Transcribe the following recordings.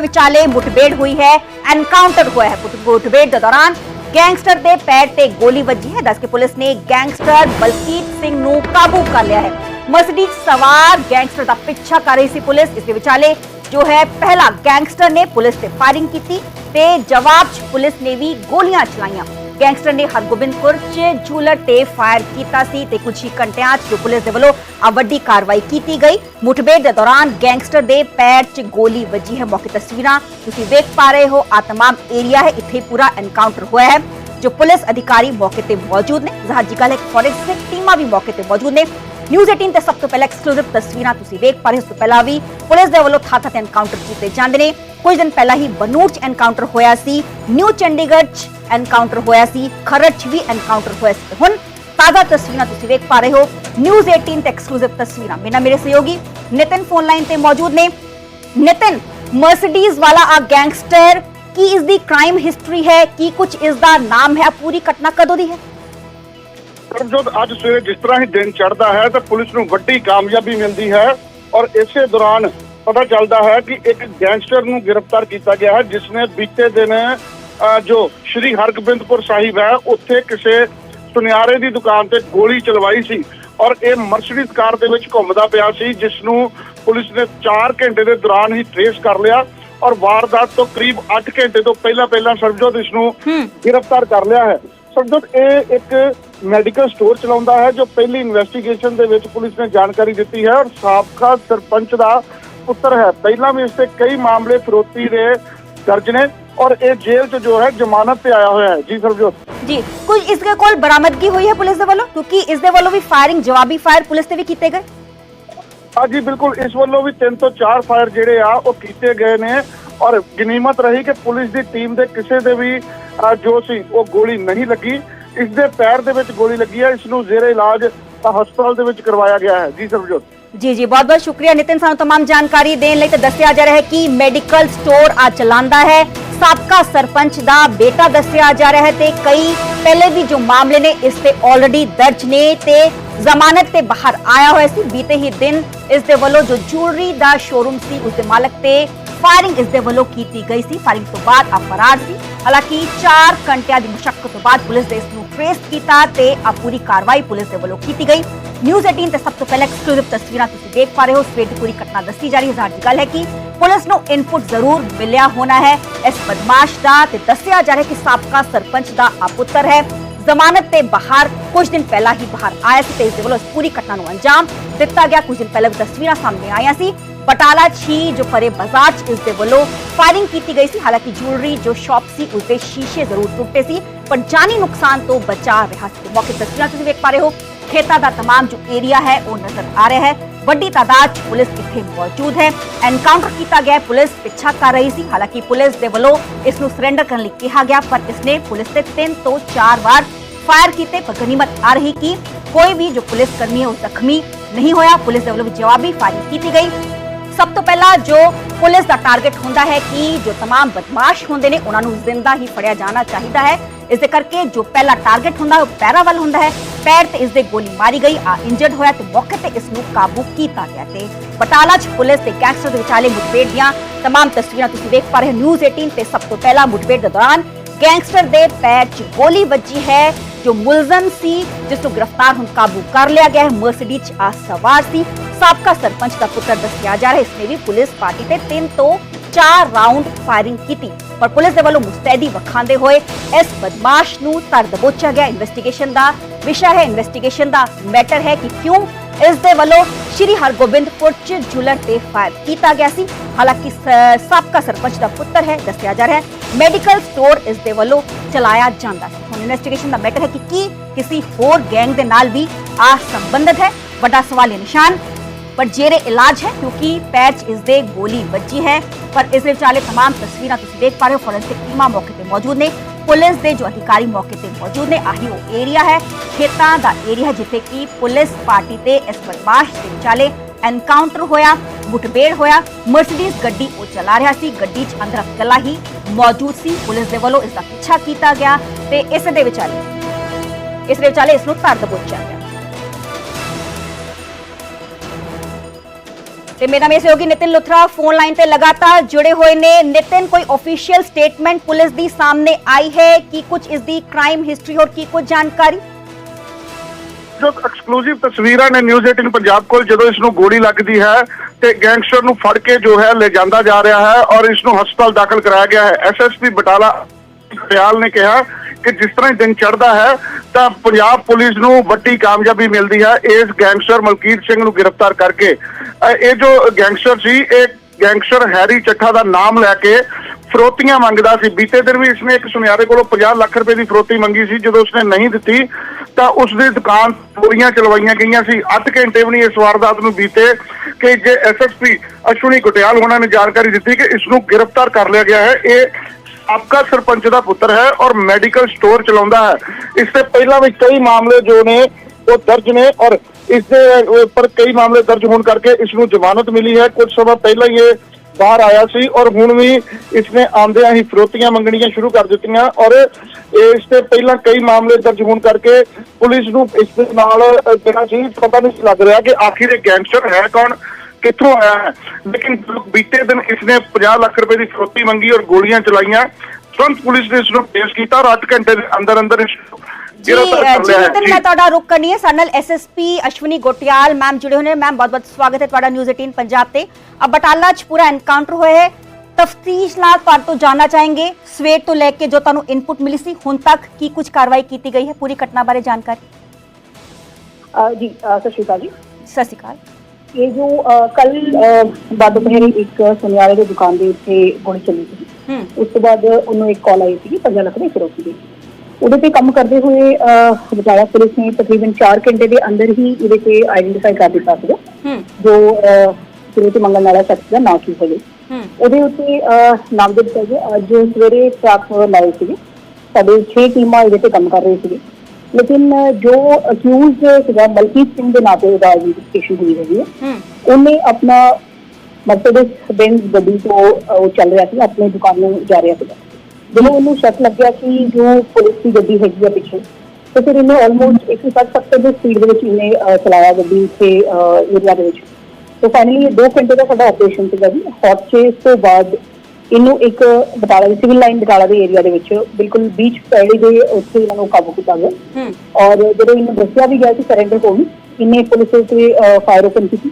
ਵਿਚਾਲੇ ਮੁਠਭੇੜ ਹੋਈ ਹੈ ਐਨਕਾਊਂਟਰ ਹੋਇਆ ਹੈ ਮੁਠਭੇੜ ਦੇ ਦੌਰਾਨ ਗੈਂਗਸਟਰ ਦੇ ਪੈਰ ਤੇ ਗੋਲੀ ਵੱਜੀ ਹੈ। ਦੱਸ ਕੇ ਪੁਲਿਸ ਨੇ ਗੈਂਗਸਟਰ ਬਲਕੀਤ ਸਿੰਘ ਨੂੰ ਕਾਬੂ ਕਰ ਲਿਆ ਹੈ। ਮਰਸੀਡੀਜ਼ ਸਵਾਰ ਗੈਂਗਸਟਰ ਦਾ ਪਿੱਛਾ ਕਰ ਰਹੀ ਸੀ ਪੁਲਿਸ। ਇਸ ਦੇ ਵਿਚਾਲੇ ਜੋ ਹੈ, ਪਹਿਲਾ ਗੈਂਗਸਟਰ ਨੇ ਪੁਲਿਸ ਤੇ ਫਾਇਰਿੰਗ ਕੀਤੀ ਤੇ ਜਵਾਬ 'ਚ ਪੁਲਿਸ ਨੇ ਵੀ ਗੋਲੀਆਂ ਚਲਾਈਆਂ। ਗੈਂਗਸਟਰ ਨੇ ਹਰਗੋਬਿੰਦਪੁਰ 'ਚ ਝੂਲਰ ਤੇ ਫਾਇਰ ਕੀਤਾ ਸੀ ਤੇ ਕੁਝ ਹੀ ਘੰਟਿਆਂ 'ਚ ਪੁਲਿਸ ਦੇ ਵੱਲੋਂ ਆ ਵੱਡੀ ਕਾਰਵਾਈ ਕੀਤੀ ਗਈ। ਮੁਠਭੇੜ ਦੇ ਦੌਰਾਨ ਗੈਂਗਸਟਰ ਦੇ ਪੈਰ 'ਚ ਗੋਲੀ ਵੱਜੀ ਹੈ। ਮੌਕੇ ਤਸਵੀਰਾਂ ਤੁਸੀਂ ਦੇਖ ਪਾ ਰਹੇ ਹੋ। ਆ ਤਮਾਮ ਏਰੀਆ ਹੈ। ਇੱਥੇ ਪੂਰਾ ਐਨਕਾਊਂਟਰ ਹੋਇਆ ਹੈ, ਜੋ ਪੁਲਿਸ ਅਧਿਕਾਰੀ ਮੌਕੇ ਤੇ ਮੌਜੂਦ ਨੇ। ਜ਼ਹਾਜੀ ਗੱਲ ਹੈ ਫੋਰੈਂਸਿਕ ਟੀਮਾਂ ਵੀ ਮੌਕੇ ਤੇ ਮੌਜੂਦ ਨੇ। ਨਿਊਜ਼ 18 ਤੇ ਸਭ ਤੋਂ ਪਹਿਲਾਂ ਐਕਸਕਲੂਸਿਵ ਤਸਵੀਰਾਂ ਤੁਸੀਂ ਦੇਖ ਪਾ ਰਹੇ ਹੋ। ਇਸ ਤੋਂ ਪਹਿਲਾਂ ਵੀ ਪੁਲਿਸ ਦੇ ਵੱਲੋਂ ਥਾਂ ਥਾਂ ਤੇ ਐਨਕਾਊਂਟਰ ਕੀਤੇ ਜਾਂਦੇ ਨੇ। ਕੁਝ ਦਿਨ ਪਹਿਲਾਂ ਹੀ ਬਨੂੜ 'ਚ ਐਨਕਾਊਂਟਰ ਹੋਇਆ ਸੀ ਨਿਊ ਚੰਡੀਗੜ੍ਹ 'ਚ ਐਨਕਾਊਂਟਰ ਹੋਇਆ ਸੀ ਖਰੜ 'ਚ ਵੀ ਐਨਕਾਊਂਟਰ ਹੋਇਆ ਸੀ ਹੁਣ ਤਾਜ਼ਾ ਤਸਵੀਰਾਂ ਤੁਸੀਂ ਦੇਖ ਪਾ ਰਹੇ ਹੋ ਨਿਊਜ਼ 18 ਤੇ ਐਕਸਕਲੂਸਿਵ ਤਸਵੀਰਾਂ ਮੇਰੇ ਨਾਲ ਮੇਰੇ ਸਹਿਯੋਗੀ ਨਿਤਿਨ ਫੋਨ ਲਾਈਨ ਤੇ ਮੌਜੂਦ ਨੇ ਨਿਤਿਨ ਮਰਸੀਡੀਜ਼ ਵਾਲਾ ਆ ਗੈਂਗਸਟਰ ਕੀ ਇਸ ਦੀ ਕ੍ਰਾਈਮ ਹਿਸਟਰੀ ਹੈ ਕੀ ਕੁਝ ਇਸ ਦਾ ਨਾਮ ਹੈ ਆਹ ਪੂਰੀ ਘਟਨਾ ਕਦੋਂ ਦੀ ਹੈ ਪਰਮਜੋਤ ਅੱਜ ਸਵੇਰੇ ਜਿਸ ਤਰ੍ਹਾਂ ਹੀ ਦਿਨ ਚੜ੍ਹਦਾ ਹੈ ਤਾਂ ਪੁਲਿਸ ਨੂੰ ਵੱਡੀ ਕਾਮਯਾਬੀ ਮਿਲਦੀ ਹੈ ਔਰ ਇਸੇ ਦੌਰਾਨ ਪਤਾ ਚੱਲਦਾ ਹੈ ਕਿ ਇੱਕ ਗੈਂਗਸਟਰ ਨੂੰ ਗ੍ਰਿਫਤਾਰ ਕੀਤਾ ਗਿਆ ਹੈ ਜਿਸ ਨੇ ਬੀਤੇ ਦਿਨ ਜੋ ਸ਼੍ਰੀ ਹਰਗੋਬਿੰਦਪੁਰ ਸਾਹਿਬ ਹੈ ਉੱਥੇ ਕਿਸੇ ਸੁਨਿਆਰੇ ਦੀ ਦੁਕਾਨ ਤੇ ਗੋਲੀ ਚਲਵਾਈ ਸੀ ਔਰ ਇਹ ਮਰਸੀਡੀਜ਼ ਕਾਰ ਦੇ ਵਿੱਚ ਘੁੰਮਦਾ ਪਿਆ ਸੀ ਜਿਸ ਨੂੰ ਪੁਲਿਸ ਨੇ 4 ਘੰਟੇ ਦੇ ਦੌਰਾਨ ਹੀ ਟ੍ਰੇਸ ਕਰ ਲਿਆ ਔਰ ਵਾਰਦਾਤ ਤੋਂ ਕਰੀਬ 8 ਘੰਟੇ ਤੋਂ ਪਹਿਲਾਂ ਪਹਿਲਾਂ ਸਰਬਜੋਤ ਇਸ ਨੂੰ। ਗ੍ਰਿਫਤਾਰ ਕਰ ਲਿਆ ਹੈ ਸਰਬਜੋਤ ਇਹ ਇੱਕ ਮੈਡੀਕਲ ਸਟੋਰ ਚਲਾਉਂਦਾ ਹੈ ਜੋ ਪਹਿਲੀ ਇਨਵੈਸਟੀਗੇਸ਼ਨ ਦੇ ਵਿੱਚ ਪੁਲਿਸ ਨੇ ਜਾਣਕਾਰੀ ਦਿੱਤੀ ਹੈ ਔਰ ਸਾਬਕਾ ਸਰਪੰਚ ਦਾ ਪੁੱਤਰ ਹੈ। ਪਹਿਲਾਂ ਵੀ ਇਸ ਤੇ ਕਈ ਮਾਮਲੇ ਫਿਰੋਤੀ ਦੇ ਦਰਜ ਨੇ ਔਰ ਇਹ ਜੇਲ੍ਹ 'ਚ ਜੋ ਹੈ ਜ਼ਮਾਨਤ ਤੇ ਆਇਆ ਹੋਇਆ ਹੈ। ਜੀ ਸਰਬਜੋਤ। ਜੀ ਕੁਝ ਇਸ ਦੇ ਕੋਲ ਬਰਾਮਦਗੀ ਹੋਈ ਹੈ ਪੁਲਿਸ ਦੇ ਵੱਲੋਂ? ਕਿਉਂਕਿ ਇਸ ਦੇ ਵੱਲੋਂ ਵੀ ਫਾਇਰਿੰਗ ਜਵਾਬੀ ਫਾਇਰ ਪੁਲਿਸ ਤੇ ਵੀ ਕੀਤੇ ਗਏ। ਹਾਂ ਜੀ ਬਿਲਕੁਲ। ਇਸ ਵੱਲੋਂ ਵੀ 3 ਤੋਂ 4 ਫਾਇਰ ਜਿਹੜੇ ਆ ਉਹ ਕੀਤੇ ਗਏ ਨੇ। ਔਰ ਗਨੀਮਤ ਰਹੀ ਕਿ ਪੁਲਿਸ ਦੀ ਟੀਮ ਦੇ ਕਿਸੇ ਦੇ ਵੀ ਜੋ ਸੀ ਉਹ ਗੋਲੀ ਨਹੀਂ ਲੱਗੀ। ਇਸ ਦੇ ਪੈਰ ਦੇ ਵਿੱਚ ਗੋਲੀ ਲੱਗੀ ਹੈ। ਇਸ ਨੂੰ ਜ਼ੇਰੇ ਇਲਾਜ ਹਸਪਤਾਲ ਦੇ ਵਿੱਚ ਕਰਵਾਇਆ ਗਿਆ ਹੈ। ਜੀ ਸਰਬਜੋਤ। ਜੀ ਜੀ ਬਹੁਤ ਬਹੁਤ ਸ਼ੁਕਰੀਆ ਨਿਤਿਨ ਸਾਨੂੰ तमाम ਜਾਣਕਾਰੀ ਦੇਣ ਲਈ ਤੇ ਦੱਸਿਆ ਜਾ ਰਿਹਾ ਹੈ ਕਿ ਮੈਡੀਕਲ ਸਟੋਰ ਆ ਚਲਾਉਂਦਾ ਹੈ ਸਾਬਕਾ ਸਰਪੰਚ ਦਾ ਬੇਟਾ ਦੱਸਿਆ ਜਾ ਰਿਹਾ ਹੈ ਤੇ ਕਈ ਪਹਿਲੇ ਵੀ ਜੋ ਮਾਮਲੇ ਨੇ ਇਸ ਤੇ ਆਲਰੇਡੀ ਦਰਜ ਨੇ ਤੇ ਜ਼ਮਾਨਤ ਤੇ ਬਾਹਰ ਆਇਆ ਹੋਇਆ ਸੀ ਬੀਤੇ ਹੀ ਦਿਨ ਇਸ ਦੇ ਵੱਲੋਂ ਜੋ ਜੁਐਲਰੀ ਦਾ ਸ਼ੋਰੂਮ ਸੀ ਉਸ ਦੇ ਮਾਲਕ ਤੇ ਫਾਇਰਿੰਗ ਇਸ ਦੇ ਵੱਲੋਂ ਕੀਤੀ ਗਈ ਸੀ ਫਾਇਰਿੰਗ ਤੋਂ ਬਾਅਦ ਆ ਫਰਾਰ ਸੀ ਹਾਲਾਂਕਿ 4 ਘੰਟਿਆਂ ਦੀ ਮੁਸ਼ਕਲ ਤੋਂ ਬਾਅਦ ਪੁਲਿਸ ਨੇ ਇਸ ਨੂੰ ਟ੍ਰੇਸ ਕੀਤਾ ਤੇ ਆ ਪੂਰੀ ਕਾਰਵਾਈ ਪੁਲਿਸ ਦੇ ਵੱਲੋਂ ਕੀਤੀ ਗਈ। ਨਿਊਜ਼ 18 ਤੇ ਸਭ ਤੋਂ ਪਹਿਲਾਂ ਐਕਸਕਲੂਸਿਵ ਤਸਵੀਰਾਂ ਤੁਸੀਂ ਦੇਖ ਪਾ ਰਹੇ ਹੋ। ਸਵੇਰ ਦੀ ਪੂਰੀ ਘਟਨਾ ਦੱਸੀ ਜਾ ਰਹੀ ਹੈ। ਜ਼ਾਹਰ ਦੀ ਗੱਲ ਹੈ ਕਿ ਪੁਲਿਸ ਨੂੰ ਇਨਪੁਟ ਜ਼ਰੂਰ ਮਿਲਿਆ ਹੋਣਾ ਹੈ। ਇਸ ਬਦਮਾਸ਼ ਦਾ ਤੇ ਦੱਸਿਆ ਜਾ ਰਿਹਾ ਕਿ ਸਾਬਕਾ ਸਰਪੰਚ ਦਾ ਆ ਪੁੱਤਰ ਹੈ। ਜ਼ਮਾਨਤ ਤੇ ਬਾਹਰ ਕੁਝ ਦਿਨ ਪਹਿਲਾਂ ਹੀ ਬਾਹਰ ਆਇਆ ਸੀ ਤੇ ਇਸ ਦੇ ਵੱਲੋਂ ਇਸ ਪੂਰੀ ਘਟਨਾ ਨੂੰ ਅੰਜਾਮ ਦਿੱਤਾ ਗਿਆ। ਕੁਝ ਦਿਨ ਪਹਿਲਾਂ ਤਸਵੀਰਾਂ ਸਾਹਮਣੇ ਆਈਆਂ ਸੀ। ਬਟਾਲਾ 'ਚ ਹੀ ਜੋ ਪਰੇ ਬਾਜ਼ਾਰ 'ਚ ਇਸ ਦੇ ਵੱਲੋਂ ਫਾਇਰਿੰਗ ਕੀਤੀ ਗਈ ਸੀ ਹਾਲਾਂਕਿ ਜੁਐਲਰੀ ਜੋ ਸ਼ਾਪ ਸੀ ਉਸ ਦੇ ਸ਼ੀਸ਼ੇ ਜ਼ਰੂਰ ਟੁੱਟੇ ਸੀ ਪਰ ਜਾਨੀ ਨੁਕਸਾਨ ਤੋਂ ਬਚਾ ਰਿਹਾ ਸੀ ਤੇ ਮੌਕੇ ਤਸਵੀਰਾਂ ਤੁਸੀਂ ਵੇਖ ਪਾ ਰਹੇ ਹੋ ਖੇਤਾਂ ਦਾ तमाम ਜੋ ਏਰੀਆ ਹੈ ਉਹ ਨਜ਼ਰ ਆ ਰਿਹਾ ਹੈ ਵੱਡੀ ਤਾਦਾਦ 'ਚ ਪੁਲਿਸ ਇੱਥੇ ਮੌਜੂਦ ਹੈ ਐਨਕਾਊਂਟਰ ਕੀਤਾ ਗਿਆ ਹੈ, ਪੁਲਿਸ ਪਿੱਛਾ ਕਰ ਰਹੀ ਸੀ ਹਾਲਾਂਕਿ ਪੁਲਿਸ ਦੇ ਵੱਲੋਂ ਇਸ ਨੂੰ ਸਰੈਂਡਰ ਕਰਨ ਲਈ ਕਿਹਾ ਗਿਆ ਪਰ ਇਸਨੇ ਪੁਲਿਸ ਤੇ 3 ਤੋਂ 4 ਵਾਰ ਫਾਇਰ ਕੀਤੇ ਪਰ ਗਨੀਮਤ ਆ ਰਹੀ ਕਿ ਕੋਈ ਵੀ ਜੋ ਪੁਲਿਸ ਕਰਮੀ ਹੈ ਉਹ ਜ਼ਖਮੀ ਨਹੀਂ ਹੋਇਆ ਪੁਲਿਸ ਦੇ ਵੱਲੋਂ ਵੀ ਜਵਾਬੀ ਫਾਇਰਿੰਗ ਕੀਤੀ ਗਈ ਸਭ ਤੋਂ ਪਹਿਲਾਂ ਜੋ ਪੁਲਿਸ ਦਾ ਟਾਰਗੇਟ ਹੁੰਦਾ ਹੈ ਕਿ ਜੋ तमाम ਬਦਮਾਸ਼ ਹੁੰਦੇ ਨੇ ਉਹਨਾਂ ਨੂੰ ਜ਼ਿੰਦਾ ਹੀ ਫੜਿਆ ਜਾਣਾ ਚਾਹੀਦਾ ਹੈ ਇਸ ਦੇ ਕਰਕੇ ਜੋ ਪਹਿਲਾ ਟਾਰਗੇਟ ਹੁੰਦਾ ਹੈ ਉਹ ਪੈਰਾ ਵੱਲ ਹੁੰਦਾ ਹੈ ਪੈਰ ਤੇ ਇਸ ਦੇ ਗੋਲੀ ਮਾਰੀ ਗਈ ਆ ਇੰਜਰਡ ਹੋਇਆ ਤੇ ਮੌਕੇ ਤੇ ਇਸ ਨੂੰ ਕਾਬੂ ਕੀਤਾ ਗਿਆ ਤੇ ਬਟਾਲਾ 'ਚ ਪੁਲਿਸ ਤੇ ਗੈਂਗਸਟਰ ਦੇ ਵਿਚਾਲੇ ਮੁਠਭੇੜ ਦੀਆਂ तमाम ਤਸਵੀਰਾਂ ਤੁਸੀਂ ਦੇਖ ਪਾ ਰਹੇ ਹੋ ਨਿਊਜ਼ 18 ਤੇ ਸਭ ਤੋਂ ਪਹਿਲਾਂ ਮੁਠਭੇੜ ਦੇ ਦੌਰਾਨ ਗੈਂਗਸਟਰ ਦੇ ਪੈਰ 'ਚ ਗੋਲੀ ਵੱਜੀ ਹੈ ਜੋ ਮੁਲਜ਼ਮ ਸੀ ਜਿਸ ਨੂੰ ਗ੍ਰਿਫਤਾਰ ਹੁਣ ਕਾਬੂ ਕਰ ਲਿਆ ਗਿਆ ਹੈ ਮਰਸੀਡੀਜ਼ 'ਚ ਆ ਸਵਾਰ ਸੀ ਸਾਬਕਾ ਸਰਪੰਚ ਦਾ ਪੁੱਤਰ ਦੱਸਿਆ ਜਾ ਰਿਹਾ ਹੈ। ਇਸਨੇ ਵੀ ਪੁਲਿਸ ਪਾਰਟੀ ਤੇ 3 ਤੋਂ 4 ਰਾਉਂਡ ਫਾਇਰਿੰਗ ਕੀਤੀ। ਪਰ ਪੁਲਿਸ ਦੇ ਵੱਲੋਂ ਮੁਸਤੈਦੀ ਵਿਖਾਉਂਦੇ ਹੋਏ ਇਸ ਬਦਮਾਸ਼ ਨੂੰ ਧਰ ਦਬੋਚਿਆ ਗਿਆ। ਇਨਵੈਸਟੀਗੇਸ਼ਨ ਦਾ ਵਿਸ਼ਾ ਹੈ। ਇਨਵੈਸਟੀਗੇਸ਼ਨ ਦਾ ਮੈਟਰ ਹੈ ਕਿ ਕਿਉਂ ਇਸ ਦੇ ਵੱਲੋਂ ਸ਼੍ਰੀ ਹਰਗੋਬਿੰਦਪੁਰ ਚ ਜੁਲਰ ਤੇ ਫਾਇਰ ਕੀਤਾ ਗਿਆ ਸੀ। ਹਾਲਾਂਕਿ ਸਾਬਕਾ ਸਰਪੰਚ ਦਾ ਪੁੱਤਰ ਹੈ, ਦੱਸਿਆ ਜਾ ਰਿਹਾ ਹੈ। ਮੈਡੀਕਲ ਸਟੋਰ ਇਸ ਦੇ ਵੱਲੋਂ ਚਲਾਇਆ ਜਾਂਦਾ ਸੀ ਹੁਣ ਇਨਵੈਸਟੀਗੇਸ਼ਨ ਦਾ ਮੈਟਰ ਹੈ ਕਿ ਕੀ ਕਿਸੇ ਹੋਰ ਗੈਂਗ ਦੇ ਨਾਲ ਵੀ ਆ ਸੰਬੰਧਿਤ ਹੈ। ਵੱਡਾ ਸਵਾਲ ਨਿਸ਼ਾਨ ਪਰ ਜੇਰੇ ਇਲਾਜ ਹੈ ਕਿਉਂਕਿ ਪੈਰ 'ਚ ਇਸ ਦੇ ਗੋਲੀ ਵੱਜੀ ਹੈ ਪਰ ਇਸ ਦੇ ਵਿਚਾਲੇ तमाम ਤਸਵੀਰਾਂ ਤੁਸੀਂ ਦੇਖ ਪਾ ਰਹੇ ਹੋ ਫੋਰੈਂਸਿਕ ਟੀਮਾਂ ਮੌਕੇ ਤੇ ਮੌਜੂਦ ਨੇ ਪੁਲਿਸ ਦੇ ਜੋ ਅਧਿਕਾਰੀ ਮੌਕੇ ਤੇ ਮੌਜੂਦ ਨੇ ਆਹੀ ਉਹ ਏਰੀਆ ਹੈ ਖੇਤਾਂ ਦਾ ਏਰੀਆ ਜਿੱਥੇ ਕਿ ਪੁਲਿਸ ਪਾਰਟੀ ਤੇ ਇਸ ਬਦਮਾਸ਼ ਦੇ ਵਿਚਾਲੇ ਐਨਕਾਊਂਟਰ ਹੋਇਆ ਮੁਠਭੇੜ ਹੋਇਆ ਮਰਸੀਡੀਜ਼ ਗੱਡੀ ਉਹ ਚਲਾ ਰਿਹਾ ਸੀ ਗੱਡੀ 'ਚ ਅੰਦਰ ਇਕੱਲਾ ਹੀ ਮੌਜੂਦ ਸੀ ਪੁਲਿਸ ਦੇ ਵੱਲੋਂ ਇਸ ਦਾ ਪਿੱਛਾ ਕੀਤਾ ਗਿਆ ਤੇ ਇਸ ਦੇ ਵਿਚਾਲੇ ਇਸ ਦੇ ਵਿਚਾਲੇ ਇਸ ਨੂੰ ਧਰ ਦਬੋਚਿਆ ਗਿਆ ਤੇ ਮੇਰਾ ਨਾਮ ਸਹਿਯੋਗੀ ਨਿਤਿਨ ਲੁਥਰਾ ਫੋਨ ਲਾਈਨ ਤੇ ਲਗਾਤਾਰ ਜੁੜੇ ਹੋਏ ਨੇ। ਨਿਤਿਨ, ਕੋਈ ਅਫੀਸ਼ੀਅਲ ਸਟੇਟਮੈਂਟ ਪੁਲਿਸ ਦੀ ਸਾਹਮਣੇ ਆਈ ਹੈ ਕਿ ਕੁਝ ਇਸ ਦੀ ਕ੍ਰਾਈਮ ਹਿਸਟਰੀ ਔਰ ਕੀ ਕੁਝ ਜਾਣਕਾਰੀ? ਜੋ ਐਕਸਕਲੂਸਿਵ ਤਸਵੀਰਾਂ ਨੇ ਨਿਊਜ਼ 18 ਪੰਜਾਬ ਕੋਲ, ਜਦੋਂ ਇਸ ਨੂੰ ਗੋਲੀ ਲੱਗਦੀ ਹੈ ਤੇ ਗੈਂਗਸਟਰ ਨੂੰ ਫੜ ਕੇ ਜੋ ਹੈ ਲੈ ਜਾਂਦਾ ਜਾ ਰਿਹਾ ਹੈ ਔਰ ਇਸ ਨੂੰ ਹਸਪਤਾਲ ਦਾਖਲ ਕਰਾਇਆ ਗਿਆ ਹੈ। ਐਸਐਸਪੀ ਬਟਾਲਾ ਖਿਆਲ ਨੇ ਕਿਹਾ ਕਿ ਜਿਸ ਤਰ੍ਹਾਂ ਹੀ ਦਿਨ ਚੜ੍ਹਦਾ ਹੈ, ਤਾਂ ਪੰਜਾਬ ਪੁਲਿਸ ਨੂੰ ਵੱਡੀ ਕਾਮਯਾਬੀ ਮਿਲਦੀ ਹੈ ਇਸ ਗੈਂਗਸਟਰ ਮਲਕੀਤ ਸਿੰਘ ਨੂੰ ਗ੍ਰਿਫਤਾਰ ਕਰਕੇ। ਇਹ ਜੋ ਗੈਂਗਸਟਰ ਸੀ, ਇਹ ਗੈਂਗਸਟਰ ਹੈਰੀ ਚੱਠਾ ਦਾ ਨਾਮ ਲੈ ਕੇ ਫਰੋਤੀਆਂ ਮੰਗਦਾ ਸੀ। ਬੀਤੇ ਦਿਨ ਵੀ ਇਸਨੇ ਇੱਕ ਸੁਨਿਆਰੇ ਕੋਲੋਂ 50 ਲੱਖ ਰੁਪਏ ਦੀ ਫਰੋਤੀ ਮੰਗੀ ਸੀ। ਜਦੋਂ ਉਸਨੇ ਨਹੀਂ ਦਿੱਤੀ, ਤਾਂ ਉਸ ਦੀ ਦੁਕਾਨ ਗੋਲੀਆਂ ਚਲਵਾਈਆਂ ਗਈਆਂ ਸੀ। 8 ਘੰਟੇ ਵੀ ਨਹੀਂ ਇਸ ਵਾਰਦਾਤ ਨੂੰ ਬੀਤੇ ਕਿ ਜੇ ਐਸਐਸਪੀ ਅਸ਼ਵਨੀ ਕੁਟਿਆਲ ਹੋਣਾ ਨੇ ਜਾਣਕਾਰੀ ਦਿੱਤੀ ਕਿ ਇਸ ਨੂੰ ਗ੍ਰਿਫਤਾਰ ਕਰ ਲਿਆ ਗਿਆ ਹੈ। ਇਹ ਆਪਕਾ ਸਰਪੰਚ ਦਾ ਪੁੱਤਰ ਹੈ ਔਰ ਮੈਡੀਕਲ ਸਟੋਰ ਚਲਾਉਂਦਾ ਹੈ। ਇਸ ਤੇ ਪਹਿਲਾਂ ਵੀ ਕਈ ਮਾਮਲੇ ਜੋ ਨੇ, ਉਹ ਦਰਜ ਨੇ ਔਰ ਇਸ ਦੇ ਉੱਪਰ ਕਈ ਮਾਮਲੇ ਦਰਜ ਹੋਣ ਕਰਕੇ ਇਸ ਨੂੰ ਜ਼ਮਾਨਤ ਮਿਲੀ ਹੈ। ਕੁਝ ਸਮਾਂ ਪਹਿਲਾਂ ਹੀ ਇਹ ਬਾਹਰ ਆਇਆ ਸੀ ਔਰ ਹੁਣ ਵੀ ਇਸਨੇ ਆਂਦਿਆਂ ਹੀ ਫਿਰੋਤੀਆਂ ਮੰਗਣੀਆਂ ਸ਼ੁਰੂ ਕਰ ਦਿੱਤੀਆਂ ਔਰ ਇਸ ਤੇ ਪਹਿਲਾਂ ਕਈ ਮਾਮਲੇ ਦਰਜ ਹੋਣ ਕਰਕੇ ਪੁਲਿਸ ਨੂੰ ਇਸ ਦੇ ਨਾਲ ਜਿਹੜਾ ਸੀ ਪਤਾ ਨਹੀਂ ਲੱਗ ਰਿਹਾ ਕਿ ਆਖਿਰ ਇਹ ਗੈਂਗਸਟਰ ਹੈ ਕੌਣ। ਕਿੱਥੋਂ ਆਇਆ ਹੈ? ਲੇਕਿਨ ਬੀਤੇ ਦਿਨ ਇਸਨੇ 50 ਲੱਖ ਰੁਪਏ ਦੀ ਫਰੋਤੀ ਮੰਗੀ ਔਰ ਗੋਲੀਆਂ ਚਲਾਈਆਂ। ਤੁਰੰਤ ਪੁਲਿਸ ਨੇ ਇਸ ਨੂੰ ਪੇਸ਼ ਕੀਤਾ ਔਰ 8 ਘੰਟੇ ਦੇ ਅੰਦਰ ਅੰਦਰ ਇਸ ਜੀ ਗ੍ਰਿਫਤਾਰ ਅ, ਕਰ ਜੀ ਲਿਆ ਹੈ। ਨਿਤਿਨ ਜੀ। ਮੈਂ ਤੁਹਾਡਾ ਰੁਕ ਕਰਨੀ ਹੈ ਸਾਡੇ ਨਾਲ ਐਸਐਸਪੀ ਅਸ਼ਵਨੀ ਗੋਟਿਆਲ ਮੈਮ ਜੁੜੇ ਹੋਏ ਨੇ। ਮੈਮ ਬਹੁਤ ਬਹੁਤ ਸਵਾਗਤ ਹੈ ਤੁਹਾਡਾ ਨਿਊਜ਼ 18 ਪੰਜਾਬ ਤੇ। ਅਬ ਬਟਾਲਾ 'ਚ ਪੂਰਾ ਐਨਕਾਊਂਟਰ ਹੋਇਆ ਹੈ। ਤਫਤੀਸ਼ ਨਾਲ ਤੁਹਾਡੇ ਤੋਂ ਜਾਨਣਾ ਚਾहेंगे ਸਵੇਰ ਤੋਂ ਲੈ ਕੇ ਜੋ ਤੁਹਾਨੂੰ ਇਨਪੁਟ ਮਿਲੀ ਸੀ ਹੁਣ ਤੱਕ ਕੀ ਕੁਝ ਕਾਰਵਾਈ ਕੀਤੀ ਗਈ ਹੈ? ਪੂਰੀ ਘਟਨਾ ਬਾਰੇ ਜਾਣਕਾਰੀ। ਜੀ ਸਤਿ ਸ਼੍ਰੀ ਅਕਾਲ ਜੀ। ਸਤਿ ਸ਼੍ਰੀ ਅਕਾਲ। ਇਹ ਜੋ ਕੱਲ ਬਾਦ ਦੁਪਹਿਰੇ ਇੱਕ ਸੁਨਿਆਰੇ ਦੀ ਦੁਕਾਨ ਦੇ ਉੱਤੇ ਗੋਲੀ ਚੱਲੀ ਸੀ। ਹੂੰ। ਉਸ ਤੋਂ ਬਾਅਦ ਉਹਨੂੰ ਇੱਕ ਕਾਲ ਆਈ ਸੀ 5 ਲੱਖ ਦੀ ਫਿਰੋਤੀ ਦੀ। ਉਹਦੇ ਤੇ ਕੰਮ ਕਰਦੇ ਹੋਏ ਬਟਾਲਾ ਪੁਲਿਸ ਨੇ ਤਕਰੀਬਨ 4 ਘੰਟੇ ਦੇ ਅੰਦਰ ਹੀ ਇਹਦੇ ਤੇ ਆਇਡੈਂਟੀਫਾਈ ਕਰ ਦਿੱਤਾ ਹੂੰ। ਜੋ ਅ, ਫਿਰੋਤੀ ਮੰਗਣ ਵਾਲਾ ਸ਼ਖਸ ਦਾ ਨਾਂ ਕੀ ਹੋਵੇ। ਉਹਦੇ ਉੱਤੇ ਅ, ਨਾਮਜ਼ਦ ਕਰਕੇ ਅੱਜ ਸਵੇਰੇ ਟਰੱਕ ਲਾਏ ਸੀਗੇ। ਸਾਡੇ 6 ਟੀਮਾਂ ਇਹਦੇ ਤੇ ਕੰਮ ਕਰ ਰਹੇ ਸੀਗੇ। ਲੇਕਿਨ ਜੋ ਅਕਿਊਜ਼ ਸੀਗਾ ਮਲਕੀਤ ਸਿੰਘ ਦੇ ਨਾਂ ਤੇ ਉਹਦਾ ਰਜਿਸਟ੍ਰੇਸ਼ਨ ਹੋਈ ਹੈਗੀ ਹੈ। ਉਹਨੇ ਆਪਣਾ ਮਰਸੀਡੀਜ਼ ਬੈਂਜ਼ ਗੱਡੀ ਤੋਂ ਉਹ ਚੱਲ ਰਿਹਾ ਸੀ ਆਪਣੀ ਦੁਕਾਨ ਨੂੰ ਜਾ ਰਿਹਾ ਸੀਗਾ। ਜਦੋਂ ਉਹਨੂੰ ਸ਼ੱਕ ਲੱਗਿਆ ਕਿ ਜੋ ਪੁਲਿਸ ਦੀ ਗੱਡੀ ਹੈਗੀ ਆ ਪਿੱਛੇ ਤੇ ਫਿਰ ਇਹਨੇ ਆਲਮੋਸਟ 160 ਦੀ ਸਪੀਡ ਦੇ ਵਿੱਚ ਇਹਨੇ ਚਲਾਇਆ ਗੱਡੀ ਤੇ ਏਰੀਆ ਦੇ ਵਿੱਚ। ਤੇ ਫਾਈਨਲੀ ਇਹ 2 ਘੰਟੇ ਦਾ ਸਾਡਾ ਆਪਰੇਸ਼ਨ ਸੀਗਾ ਜੀ। ਹੌਟ ਚੇਸ ਤੋਂ ਬਾਅਦ ਇਹਨੂੰ ਇੱਕ ਬਟਾਲਾ ਦੀ ਸਿਵਲ ਲਾਈਨ ਬਟਾਲਾ ਦੇ ਏਰੀਆ ਦੇ ਵਿੱਚ ਬਿਲਕੁਲ ਬੀਚ ਪੈੜੀ ਦੇ ਉੱਥੇ ਇਹਨਾਂ ਨੂੰ ਕਾਬੂ ਕੀਤਾ ਗਿਆ। ਹੂੰ। ਔਰ ਜਦੋਂ ਇਹਨੂੰ ਦੱਸਿਆ ਵੀ ਗਿਆ ਸੀ ਸਰੈਂਡਰ ਹੋਣ ਇਹਨੇ ਪੁਲਿਸ ਉੱਤੇ ਫਾਇਰ ਓਪਨ ਕੀਤੀ।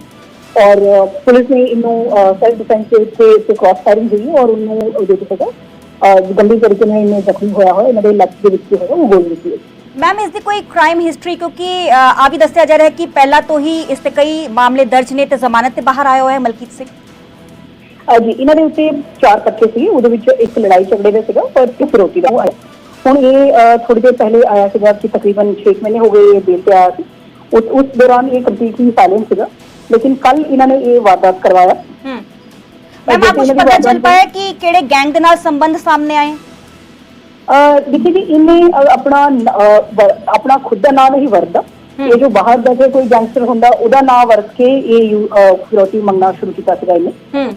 ਔਰ ਪੁਲਿਸ ਨੇ ਇਹਨੂੰ ਸੈਲਫ ਡਿਫੈਂਸ ਦੇ ਉੱਤੇ ਤੇ ਕ੍ਰਾਸ ਫਾਇਰਿੰਗ ਹੋਈ ਔਰ ਉਹਨੂੰ ਉਹਦੇ ਤੇ ਪਤਾ ਗੰਭੀਰ ਤਰੀਕੇ ਨਾਲ ਇਹਨੇ ਜ਼ਖਮੀ ਹੋਇਆ ਹੋਇਆ ਇਹਨਾਂ ਦੇ ਲੱਤ ਦੇ ਵਿੱਚ ਹੈਗਾ ਉਹ ਗੋਲੀ ਲੱਗੀ ਹੈ ਮੈਮ ਇਸ ਦੀ ਕੋਈ ਕ੍ਰਾਈਮ ਹਿਸਟਰੀ ਕਿਉਂਕਿ ਆ ਵੀ ਦੱਸਿਆ ਜਾ ਰਿਹਾ ਹੈ ਕਿ ਪਹਿਲਾਂ ਤੋਂ ਹੀ ਇਸ ਤੇ ਕਈ ਮਾਮਲੇ ਦਰਜ ਨੇ ਤੇ ਜ਼ਮਾਨਤ ਤੇ ਬਾਹਰ ਆਇਆ ਹੋਇਆ ਹੈ ਮਲਕੀਤ ਸਿੰਘ। ਜੀ ਇਹਨਾਂ ਦੇ ਉੱਤੇ ਚਾਰ ਪੱਕੇ ਸੀ ਉਹਦੇ ਵਿੱਚ ਇੱਕ ਲੜਾਈ ਝਗੜੇ ਦਾ ਸੀਗਾ ਔਰ ਇੱਕ ਫਿਰੋਤੀ ਦਾ ਉਹ ਆਇਆ ਹੁਣ ਇਹ ਥੋੜੀ ਦੇਰ ਪਹਿਲੇ ਆਇਆ ਸੀਗਾ ਕਿ ਤਕਰੀਬਨ 6 ਮਹੀਨੇ ਹੋ ਗਏ ਇਹ ਬੇਲ ਤੇ ਆਇਆ ਸੀ। ਉਸ ਉਸ ਦੌਰਾਨ ਇਹ ਕੰਪਲੀਟਲੀ ਸਾਇਲੈਂਟ ਸੀਗਾ। ਲੇਕਿਨ ਕੱਲ ਇਹਨਾਂ ਨੇ ਇਹ ਵਾਰਦਾਤ ਕਰਵਾਇਆ। ਹੂੰ। ਆਪ ਕੁਝ ਪਤਾ ਚੱਲ ਪਾਇਆ ਕਿ ਕਿਹੜੇ ਗੈਂਗ ਦੇ ਨਾਲ ਸੰਬੰਧ ਸਾਹਮਣੇ ਆਏ? ਦੇਖੀ ਜੀ ਇਹਨੇ ਆਪਣਾ ਆਪਣਾ ਖੁਦ ਦਾ ਨਾਮ ਨਹੀਂ ਵਰਤਦਾ ਇਹ ਜੋ ਬਾਹਰ ਦਾ ਜੇ ਕੋਈ ਗੈਂਗਸਟਰ ਹੁੰਦਾ ਉਹਦਾ ਨਾਮ ਵਰਤ ਕੇ ਇਹ ਫਿਰੌਤੀ ਮੰਗਣਾ ਸ਼ੁਰੂ ਕੀਤਾ ਸੀਗਾ ਇਹਨੇ।